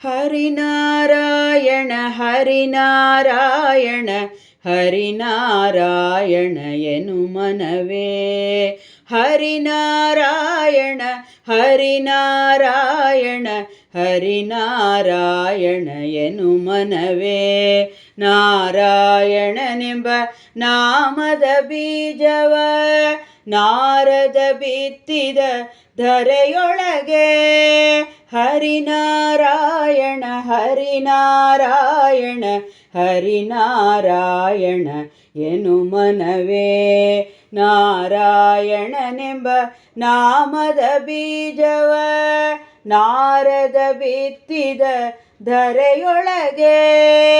ಹರಿನಾರಾಯಣ ಹರಿನಾರಾಯಣ ಹರಿನಾರಾಯಣ ಎನು ಮನವೇ ಹರಿನಾರಾಯಣ ಹರಿನಾರಾಯಣ ಹರಿನಾರಾಯಣ ಎನು ಮನವೇ ನಾರಾಯಣನೆಂಬ ನಾಮದ ಬೀಜವ ನಾರದ ಬಿತ್ತಿದ ಧರೆಯೊಳಗೆ ಹರಿನಾರಾಯಣ ಹರಿನಾರಾಯಣ ಹರಿನಾರಾಯಣ ಎನು ಮನವೇ? ನಾರಾಯಣನೆಂಬ ನಾಮದ ಬೀಜವ ನಾರದ ಬಿತ್ತಿದ ಧರೆಯೊಳಗೆ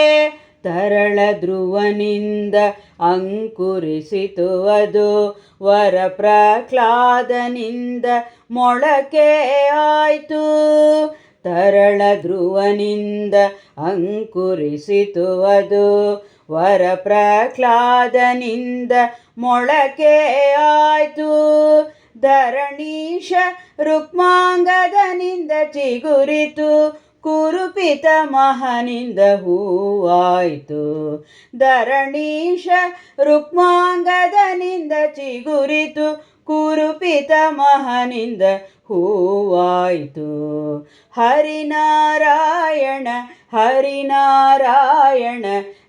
ತರಳ ಧ್ರುವನಿಂದ ಅಂಕುರಿಸಿತು ಅದು. ವರ ಪ್ರಹ್ಲಾದನಿಂದ ಮೊಳಕೆ ಆಯಿತು. ತರಳ ಧ್ರುವನಿಂದ ಅಂಕುರಿಸಿತು ಅದು. ವರ ಪ್ರಹ್ಲಾದನಿಂದ ಮೊಳಕೆ ಆಯಿತು. ಧರಣೀಶ ರುಕ್ಮಾಂಗದನಿಂದ ಚಿಗುರಿತು. ಕುರುಪಿತ ಮಹನಿಂದ ಹೂವಾಯಿತು. ಧರಣೀಶ ರುಕ್ಮಾಂಗದನಿಂದ ಚಿಗುರಿತು. ಕುರುಪಿತ ಮಹನಿಂದ ಹೂವಾಯಿತು. ಹರಿನಾರಾಯಣ ಹರಿನಾರಾಯಣ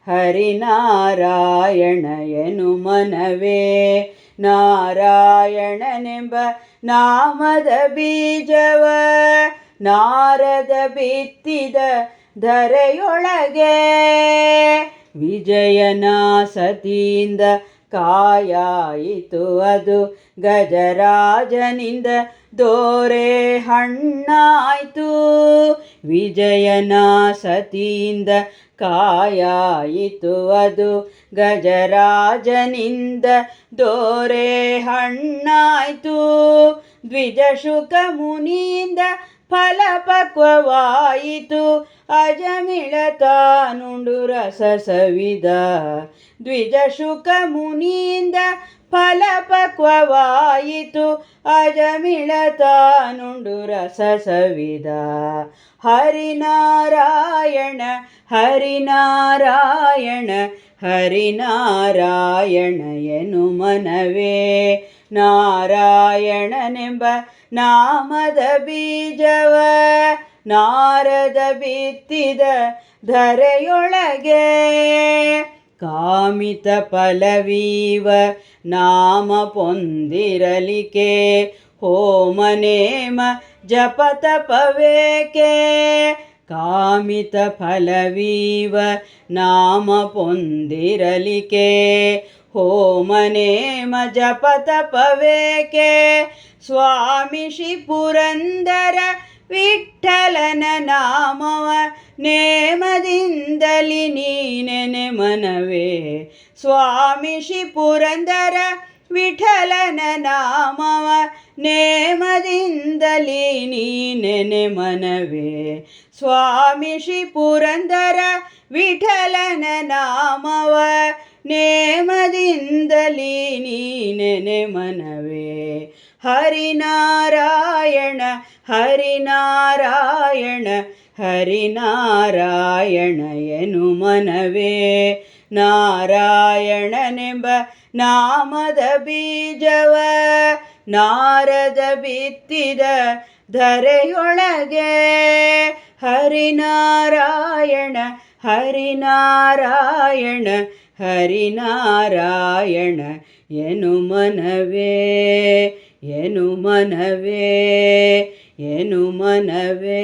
ಹರಿನಾರಾಯಣ ಎನು ಮನವೇ. ನಾರಾಯಣನೆಂಬ ನಾಮದ ಬೀಜವ ನಾರದ ಬಿತ್ತಿದ ಧರೆಯೊಳಗೆ ವಿಜಯನ ಸತಿಯಿಂದ ಕಾಯಾಯಿತು ಅದು ಗಜರಾಜನಿಂದ ದೋರೆ ಹಣ್ಣಾಯಿತು. ವಿಜಯನ ಸತಿಯಿಂದ ಕಾಯಾಯಿತು ಅದು ಗಜರಾಜನಿಂದ ದೋರೆ ಹಣ್ಣಾಯ್ತು. ದ್ವಿಜಶುಕ ಮುನಿಯಿಂದ ಫಲಪಕ್ವವಾಯಿತು. ಅಜಮಿಳ ತಾನುಂಡು ರಸ ಸವಿದ. ದ್ವಿಜಶುಕ ಮುನಿಯಿಂದ ಫಲಪಕ್ವವಾಯಿತು. ಅಜಮಿಳ ತಾನುಂಡು ರಸ ಸವಿದ. ಹರಿನಾರಾಯಣ ಹರಿನಾರಾಯಣ ಹರಿನಾರಾಯಣ ಎನು ಮನವೇ. ನಾರಾಯಣನೆಂಬ ನಾಮದ ಬೀಜವ ನಾರದ ಬಿತ್ತಿದ ಧರೆಯೊಳಗೆ ಕಾಮಿತ ಫಲವೀವ ನಾಮ ಪೊಂದಿರಲಿಕೆ ಹೋಮನೇಮ ಜಪ ತಪವೇಕೆ ಕಾಮಿತ ಫಲವೀವ ನಾಮ ಪೊಂದಿರಲಿಕೆ ಹೋಮನೇಮ ಜಪ ತಪವೇಕೆ ಸ್ವಾಮಿ ಶ್ರೀ ಪುರಂದರ ವಿಠಲನ ನಾಮವ ನೇಮದಿಂದಲಿ ನೀನೆನೆ ಮನವೇ ಸ್ವಾಮಿ ಶ್ರೀ ಪುರಂದರ ವಿಠಲನ ನಾಮವ ನೇಮದಿಂದಲಿ ನೀನೆನೆ ಮನವೇ. ಸ್ವಾಮಿ ಶ್ರೀ ಪುರಂದರ ವಿಠಲನ ನಾಮವ ನೇಮದಿಂದಲಿ ನೀನೆನೆ ಮನವೇ. ಹರಿನಾರಾಯಣ ಹರಿನಾರಾಯಣ ಹರಿನಾರಾಯಣ ಎನು ಮನವೇ. ನಾರಾಯಣನೆಂಬ ನಾಮದ ಬೀಜವ ನಾರದ ಬಿತ್ತಿದ ಧರೆಯೊಳಗೆ ಹರಿನಾರಾಯಣ ಹರಿನಾರಾಯಣ ಹರಿನಾರಾಯಣ ಏನು ಮನವೇ ಏನು ಮನವೇ ಏನು ಮನವೇ.